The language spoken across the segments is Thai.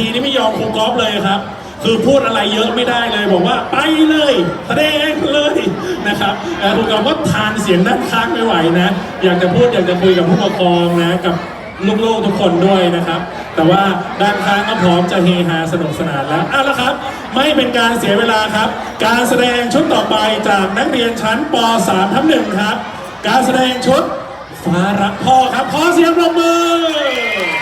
ทีนี่ไม่ยอมครูกอล์ฟเลยครับ คือพูดอะไรเยอะไม่ได้เลยบอกว่าไปเลยแสดงเลยนะครับเอ่ครูกอล์ฟก็ทานเสียงด้านข้างไม่ไหวนะ อยากจะพูดอยากจะคุยกับผู้ปกครองนะกับลูกๆทุกคนด้วยนะครับ แต่ว่าด้านข้างก็พร้อมจะเฮฮาสนุกสนานแล้วเอาละครับ ไม่เป็นการเสียเวลาครับ การแสดงชุดต่อไปจากนักเรียนชั้นป .3 ทับหนึ่งครับ การแสดงชุดฟ้ารักพ่อครับขอเสียงปรบมือ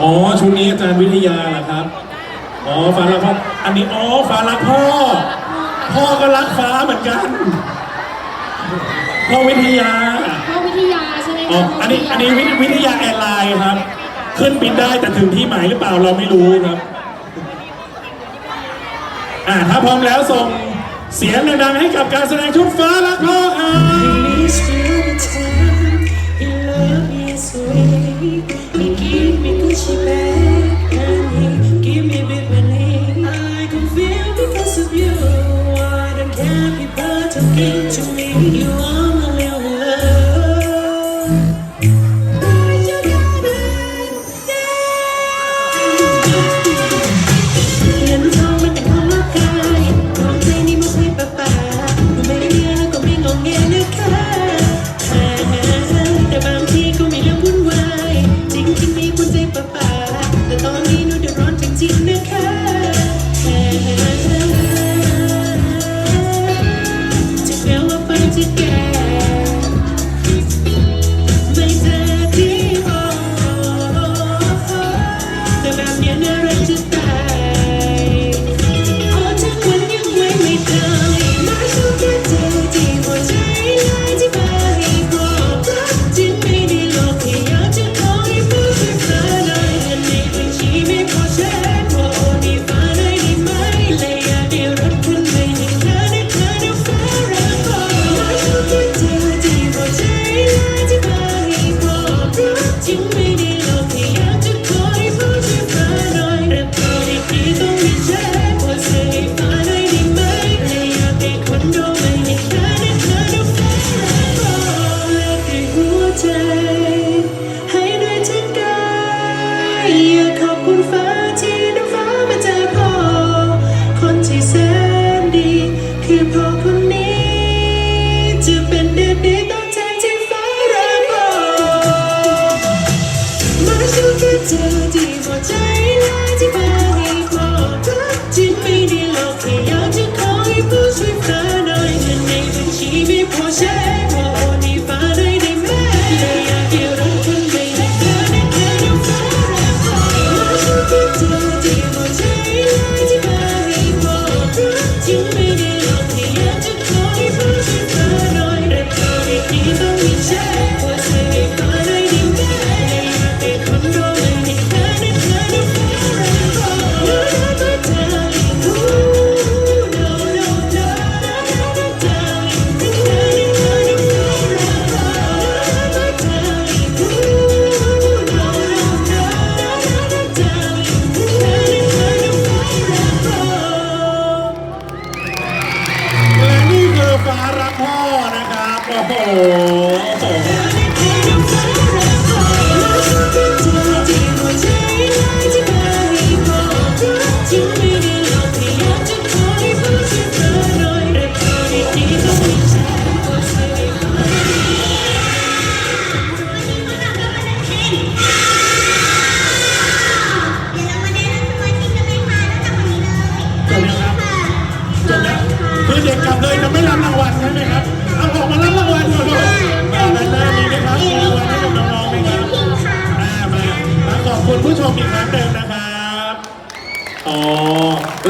อ๋อชุดนี้อาจารย์วิทยาเหรอครับ อ๋อฟ้ารักพ่อ อันนี้อ๋อฟ้ารักพ่อ พ่อก็รักฟ้าเหมือนกัน พ่อวิทยา พ่อวิทยาใช่ไหมอ๋อ คะอันนี้อันนี้วิทวิทยาแอร์ไลน์ครับ ขึ้นบินได้แต่ถึงที่หมายหรือเปล่าเราไม่รู้ครับ อ่าถ้าพร้อมแล้วส่งเสียงดังๆให้กับการแสดงชุดฟ้ารักพ่อครับ Miss you the time you love me sweet. He give me Gucci bag and he give me you เธอที่หัวใจลายที่พาให้บอกรักจริงไม่ได้หลอกแค่อยากจะขอให้ผู้ช่วยเธอหน่อยเงินในบัญชีไม่พอใช้พอโอนให้ฟ้านได้ไหมเลยอยากเกี่ยวรถคันไม่ให้เธอได้แค่ดูฟ้ารักพอมาชูแค่เธอ พ่อนะครับ โอ้โห เลับเลยจะไม่รับรางวัลใช่ไหมครับเอาออกมารับรางวัลก่อนเลยด้านหน้ามีไหมครับมีรางวัลให้กับน้องๆไหมครับอ่ามามาขอบคุณผู้ชมอีกครั้งหนึ่งนะครับอ๋อ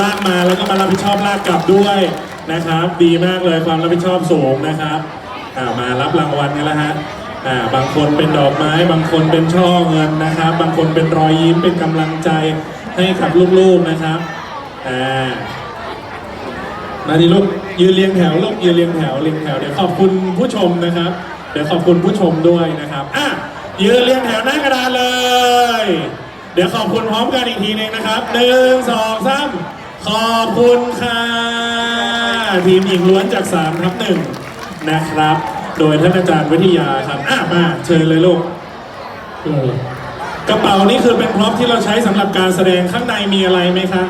ลากมาแล้วก็มารับผิดชอบลากกลับด้วยนะครับ ดีมากเลยความรับผิดชอบสูงนะครับอ่ามารับรางวัลกันแล้วฮะอ่าบางคนเป็นดอกไม้ บางคนเป็นช่อเงินนะครับ บางคนเป็นรอยยิ้มเป็นกำลังใจให้กับลูกๆนะครับอ่ามาดิลูก ยืนเรียงแถวลูกยืนเรียงแถวเรียงแถวเดี๋ยวขอบคุณผู้ชมนะครับ เดี๋ยวขอบคุณผู้ชมด้วยนะครับอะยืนเรียงแถวหน้ากระดานเลย เดี๋ยวขอบคุณพร้อมกันอีกทีหนึงนะครับหนึ่งสองสามขอบคุณค่ะทีมหญิงล้วนจาก3ทับหนึ่งนะครับ โดยท่านอาจารย์วิทยาครับอะมาเชิญเลยลูกกระเป๋านี่คือเป็นพร็อพที่เราใช้สำหรับการแสดงข้างในมีอะไรไหมคะ